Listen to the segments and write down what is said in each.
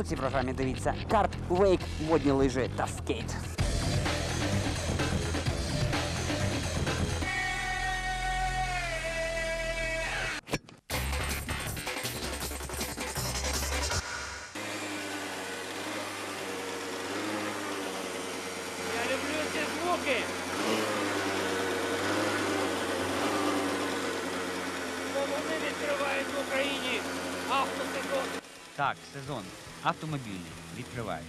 У цій програмі дивіться карт, вейк, водні лижі та скейт. Вони відкривають в Україні автосезон. Так, сезон. Автомобільний. Відкривають.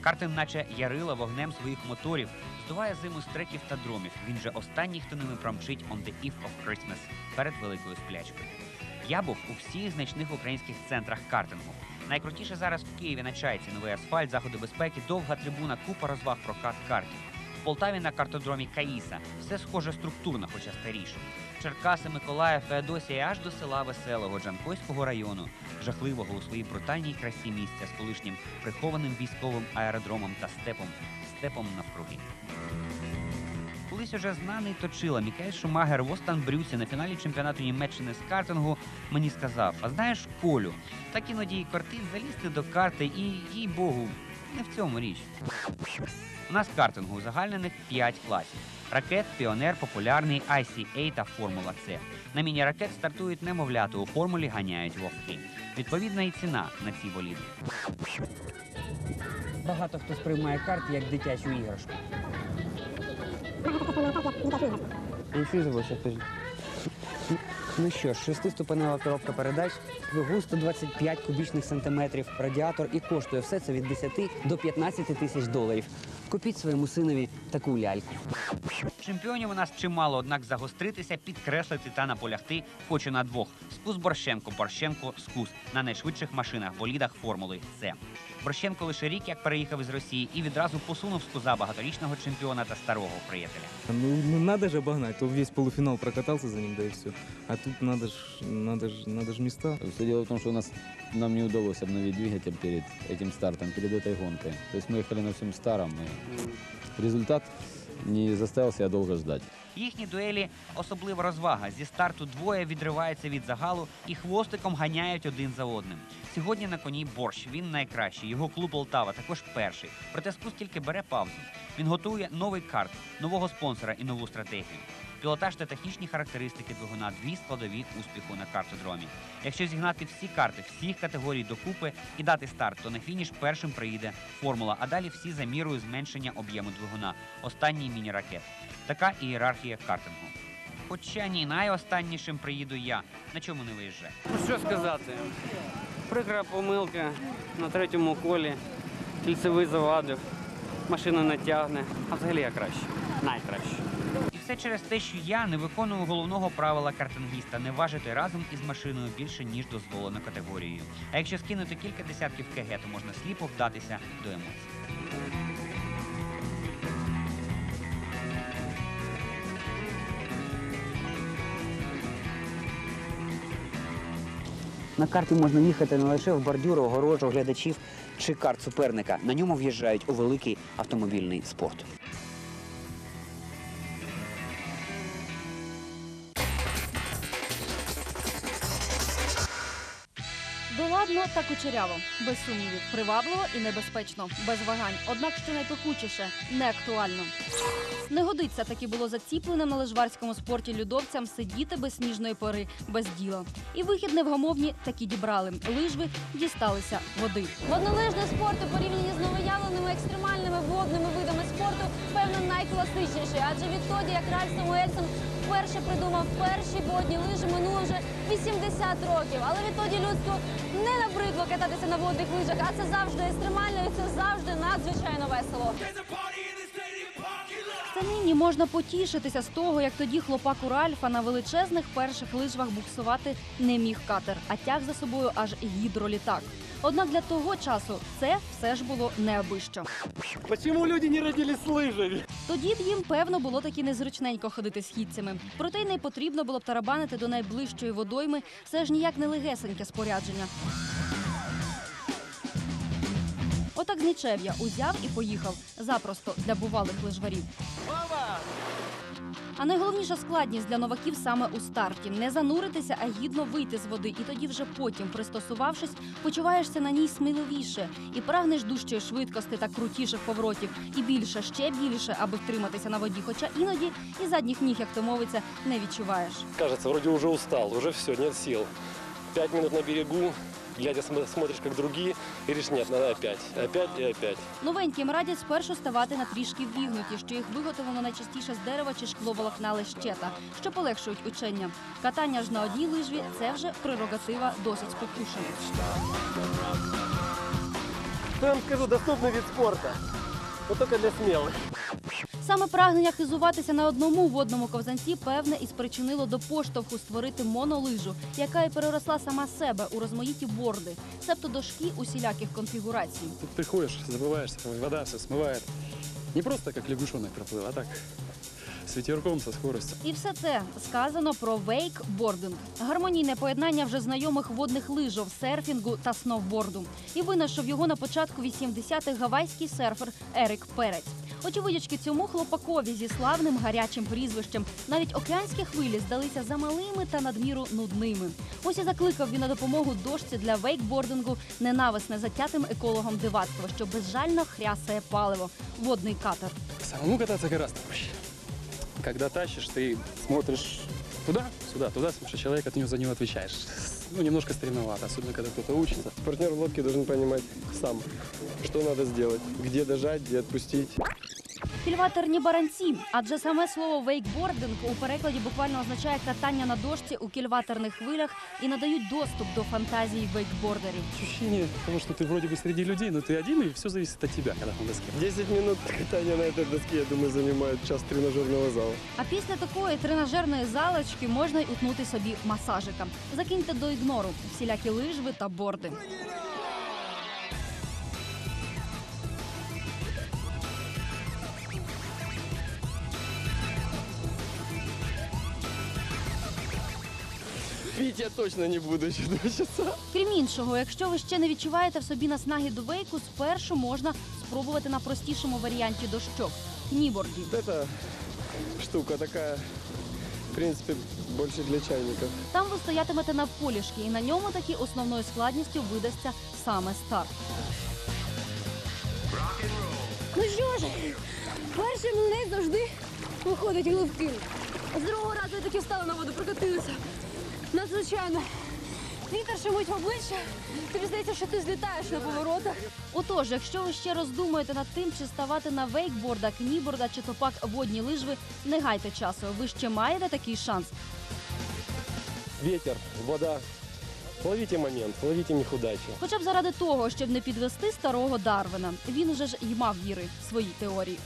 Картин, наче ярила вогнем своїх моторів, здуває зиму з треків та дромів. Він же останній, хто ними промчить on the eve of Christmas перед великою сплячкою. Я був у всіх значних українських центрах картингу. Найкрутіше зараз в Києві на чайці, новий асфальт, заходи безпеки, довга трибуна, купа розваг прокат картів. Полтаві на картодромі Каїса все схоже структурно, хоча старіше. Черкаси, Миколаїв, Феодосія аж до села Веселого Джанкойського району, жахливого у своїй брутальній красі місця з колишнім прихованим військовим аеродромом та степом, степом навкруги. Колись уже знаний точила Мікель Шумагер в Останбрюсі на фіналі чемпіонату Німеччини з картингу мені сказав: А знаєш, Колю, так іноді й кортить залізти до карти і, їй Богу, не в цьому річ. У нас картингу узагальнених 5 класів. Ракет, піонер, популярний, ICA та Формула С. На міні-ракет стартують немовляти, у формулі ганяють вовки. Відповідна і ціна на ці боліди. Багато хто сприймає карти як дитячу іграшку. Ну що ж, шестиступенева коробка передач, двигун 125 кубічних сантиметрів, радіатор і коштує все це від 10 до 15 тисяч доларів. Купіть своєму синові таку ляльку. Чемпіонів у нас чимало, однак загостритися, підкреслити та наполягти хочу на двох: скус Борщенко, Борщенко, скус на найшвидших машинах, болідах формули С. Борщенко лише рік як переїхав із Росії і відразу посунув скуза багаторічного чемпіона та старого приятеля. Ну, ну надо же обогнать, то весь полуфинал прокатался за ним, да и все. А тут надо ж, надо ж, надо ж места. Все дело в том, что у нас нам не удалось обновить двигатель перед этим стартом, перед этой гонкой. То есть мы ехали на всем старом, и результат не заставил себя долго ждать. Їхні дуелі особлива розвага. Зі старту двоє відриваються від загалу і хвостиком ганяють один за одним. Сьогодні на коні борщ. Він найкращий. Його клуб Полтава також перший. Проте спуск тільки бере паузу. Він готує новий карт, нового спонсора і нову стратегію. Пілотаж та технічні характеристики двигуна дві складові успіху на картодромі. Якщо зігнати всі карти всіх категорій докупи і дати старт, то на фініш першим приїде формула, а далі всі за мірою зменшення об'єму двигуна. Останній міні-ракет. Така ієрархія картингу. Хоча ні, найостаннішим приїду я. На чому не виїжджаю. Ну що сказати? Прикра помилка на третьому колі. Кільцевий завадив, машина не тягне. А взагалі я краще. Найкраще. Все через те, що я не виконую головного правила картингіста не важити разом із машиною більше ніж дозволено категорією. А якщо скинути кілька десятків КГ, то можна сліпо вдатися до емоцій. На карті можна їхати не лише в бордюри, огорожу глядачів чи карт суперника. На ньому в'їжджають у великий автомобільний спорт. Доладно та кучеряво, без сумнівів, привабливо і небезпечно, без вагань. Однак, що найпекучіше, не актуально. Не годиться таки було заціпленим на лежварському спорті людовцям сидіти без сніжної пори, без діла. І вихід невгамовні таки дібрали. Лижви дісталися води. Воднолижний спорт у порівнянні з новоявленими екстремальними водними видами спорту, певно, найкласичніший. Адже відтоді, як Ральф Самуельсон вперше придумав перші водні лижі, минуло вже 80 років. Але відтоді людству не набридло кататися на водних лижах, а це завжди екстремально і це завжди надзвичайно весело. Та нині можна потішитися з того, як тоді хлопак у Ральфа на величезних перших лижвах буксувати не міг катер, а тяг за собою аж гідролітак. Однак для того часу це все ж було неабищо. Почему люди не родились с лыжами? Тоді б їм певно було таки незручненько ходити східцями. Проте й не потрібно було б тарабанити до найближчої водойми все ж ніяк не легесеньке спорядження. Отак з нічев'я узяв і поїхав запросто для бувалих лижварів. А найголовніша складність для новаків саме у старті не зануритися, а гідно вийти з води. І тоді вже потім, пристосувавшись, почуваєшся на ній сміливіше і прагнеш дужчої швидкості та крутіших поворотів, і більше, ще більше, аби втриматися на воді. Хоча іноді і задніх ніг, як то мовиться, не відчуваєш. Кажется, вроде уже устал, уже все, нет сил. Пять минут на берегу, глядя см- смотришь, как другие, и говоришь, нет, надо опять, опять и опять. Новеньким радять спершу ставати на трішки вігнуті, що їх виготовлено найчастіше з дерева чи шкловолокна лещета, що полегшують учення. Катання ж на одній лижві це вже прерогатива досить спокушених. Что я вам скажу, доступный вид спорта, но только для смелых. Саме прагнення хизуватися на одному водному ковзанці певне і спричинило до поштовху створити монолижу, яка і переросла сама себе у розмаїті борди, себто дошки усіляких конфігурацій. Тут приходишь, забываешься, вода все смывает. Не просто как лягушонок проплыл, а так с ветерком, со скоростью. І все це сказано про вейкбординг – гармонійне поєднання вже знайомих водних лижов, серфінгу та сноуборду. І винайшов його на початку 80-х гавайський серфер Ерик Перець. Очевидячки цьому хлопакові зі славним гарячим прізвищем навіть океанські хвилі здалися замалими та надміру нудними. Ось і закликав він на допомогу дошці для вейкбордингу ненависне затятим екологом дивацтво, що безжально хрясає паливо водний катер. Самому кататься гораздо проще. Когда тащишь, ты смотришь туда, сюда, туда, смотришь человека, ты за него отвечаешь. Ну, немножко стремновато, особенно когда кто-то учится. Партнер в лодке должен понимать сам, что надо сделать, где дожать, где отпустить Кільватерні баранці, адже саме слово вейкбординг у перекладі буквально означає катання на дошці у кільватерних хвилях і надають доступ до фантазії вейкбордерів. Ощущение того, что ты вроде бы среди людей, но ты один, и все зависит от тебя, когда на доске. 10 минут катания на этой доске, я думаю, занимает час тренажерного зала. А після такої тренажерної залочки можна й утнути собі масажика. Закиньте до ігнору всілякі лижви та борди. Пить я точно не буду еще два часа. Крім іншого, якщо ви ще не відчуваєте в собі наснаги до вейку, спершу можна спробувати на простішому варіанті дощок кніборді. Это штука такая, в принципе, больше для чайников. Там ви стоятимете навколішки, і на ньому таки основною складністю видасться саме старт. Ну що ж, перший млинець завжди виходить глибким. З другого разу я таки встала на воду, прокатилася. Надзвичайно. Вітер шумить в обличчя. Тобі здається, що ти злітаєш на поворотах. Отож, якщо ви ще роздумуєте над тим, чи ставати на вейкборда, кніборда чи топак водні лижви, не гайте часу. Ви ще маєте такий шанс. Ветер, вода. Ловите момент, ловите них удачи. Хоча б заради того, щоб не підвести старого Дарвина. Він уже ж й мав віри в свої теорії.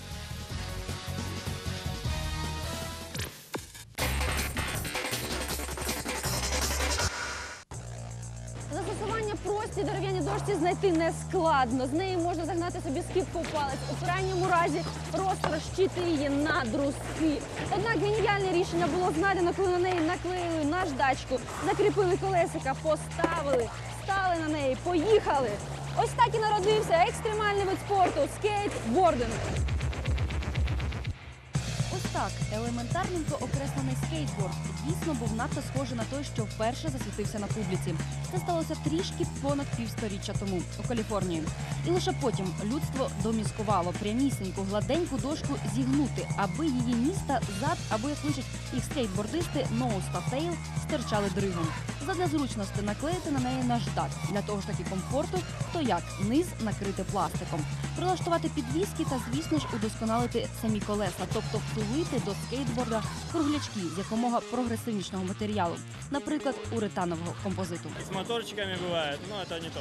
Застосування прості дерев'яні дошці знайти не складно. З неї можна загнати собі скипку в палець. У крайньому разі розтрощити її на друзки. Однак геніальне рішення було знайдено, коли на неї наклеїли наждачку, закріпили колесика, поставили, стали на неї, поїхали. Ось так і народився екстремальний вид спорту скейтбординг. Так, елементарненько окреслений скейтборд дійсно був надто схожий на той, що вперше засвітився на публіці. Це сталося трішки понад півсторіччя тому у Каліфорнії. І лише потім людство доміскувало прямісіньку гладеньку дошку зігнути, аби її міста зад, або як кличуть їх скейтбордисти ноус та тейл, стирчали дригом. Задля зручності наклеїти на неї наждак. Для того ж таки комфорту, то як низ накрити пластиком, прилаштувати підвіски та, звісно ж, удосконалити самі колеса, тобто втулити до скейтборда круглячки з якомога прогресивнішого матеріалу, наприклад, уретанового композиту. З моторчиками буває, ну це не то.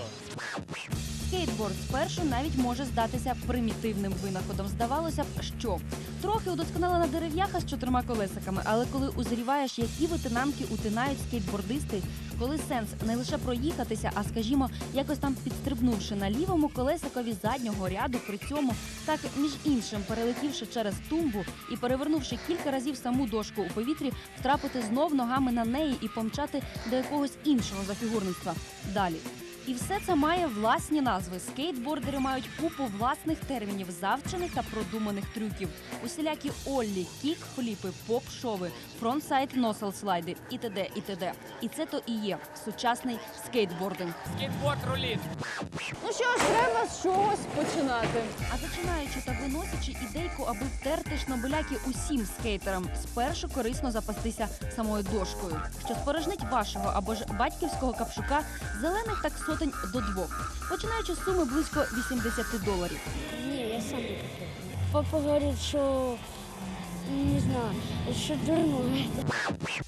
Скейтборд спершу навіть може здатися примітивним винаходом. Здавалося б, що трохи удосконалена дерев'яха з чотирма колесиками, але коли узріваєш, які витинамки утинають скейтбордисти, коли сенс не лише проїхатися, а скажімо, якось там підстрибнувши на лівому колесикові заднього ряду, при цьому так між іншим перелетівши через тумбу і перевернувши кілька разів саму дошку у повітрі, втрапити знов ногами на неї і помчати до якогось іншого зафігурництва. Далі. І все це має власні назви. Скейтбордери мають купу власних термінів, завчених та продуманих трюків. Усілякі оллі, кік-фліпи, поп-шови, фронтсайд носел-слайди і т.д. і т.д. І це то і є сучасний скейтбординг. Ну що ж, треба з чогось починати. А починаючи та виносячи ідейку, аби втерти шнобеляки усім скейтерам, спершу корисно запастися самою дошкою, що спорожнить вашого або ж батьківського капшука зелених так сотень до двох, починаючи з суми близько 80 доларів. Ні, я сам не купив. Папа говорить, що не знаю, що дурно.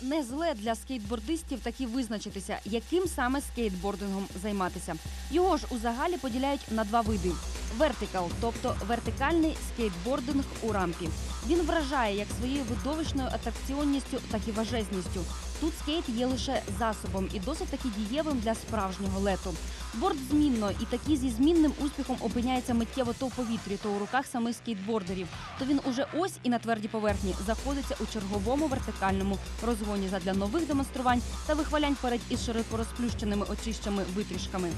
Не зле для скейтбордистів таки визначитися, яким саме скейтбордингом займатися. Його ж у загалі поділяють на два види: вертикал, тобто вертикальний скейтбординг у рампі. Він вражає як своєю видовищною атракціонністю, так і важезністю. Тут скейт є лише засобом і досить таки дієвим для справжнього лету. Борт змінно і такі зі змінним успіхом опиняється миттєво то в повітрі, то у руках самих скейтбордерів. То він уже ось і на твердій поверхні заходиться у черговому вертикальному розгоні задля нових демонструвань та вихвалянь перед із широко розплющеними очищами витрішками.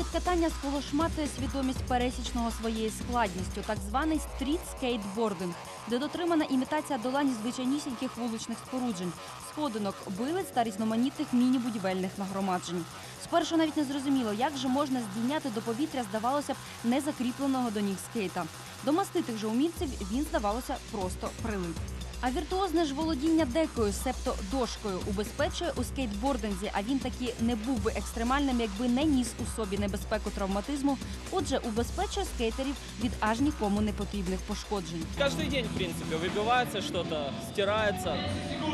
Вид катання сколошматує свідомість пересічного своєю складністю, так званий стріт скейтбординг, де дотримана імітація долань звичайнісіньких вуличних споруджень, сходинок, билиць та різноманітних міні-будівельних нагромаджень. Спершу навіть не зрозуміло, як же можна здійняти до повітря, здавалося б, незакріпленого до ніг скейта. До маститих же умільців він, здавалося, просто прилип. А віртуозне ж володіння декою, себто дошкою, убезпечує у скейтбординзі, а він таки не був би екстремальним, якби не ніс у собі небезпеку травматизму. Отже, убезпечує скейтерів від аж нікому не потрібних пошкоджень. Каждый день, в принципе, выбивается что-то, стирается,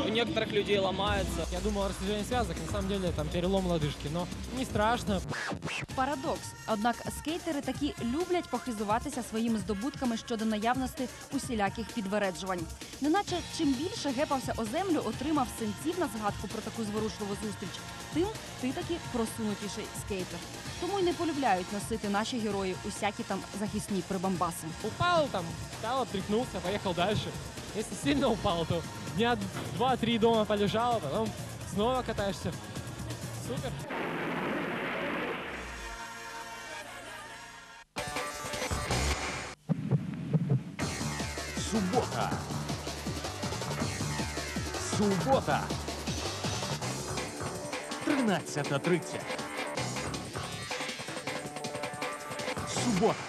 у некоторых людей ломается. Я думал, растяжение связок, на самом деле там перелом лодыжки, но не страшно. Парадокс. Однак скейтери такі люблять похизуватися своїми здобутками щодо наявності усіляких підвереджувань. Неначе чим більше гепався о землю, отримав синців на згадку про таку зворушливу зустріч, тим ти таки просунутіший скейтер. Тому й не полюбляють носити наші герої усякі там захисні прибамбаси. Упал там, встал, отряхнулся, поехал дальше. Если сильно упал, то дня два-три дома полежал, потом снова катаешься. Супер. Субота. 13.30. Субота.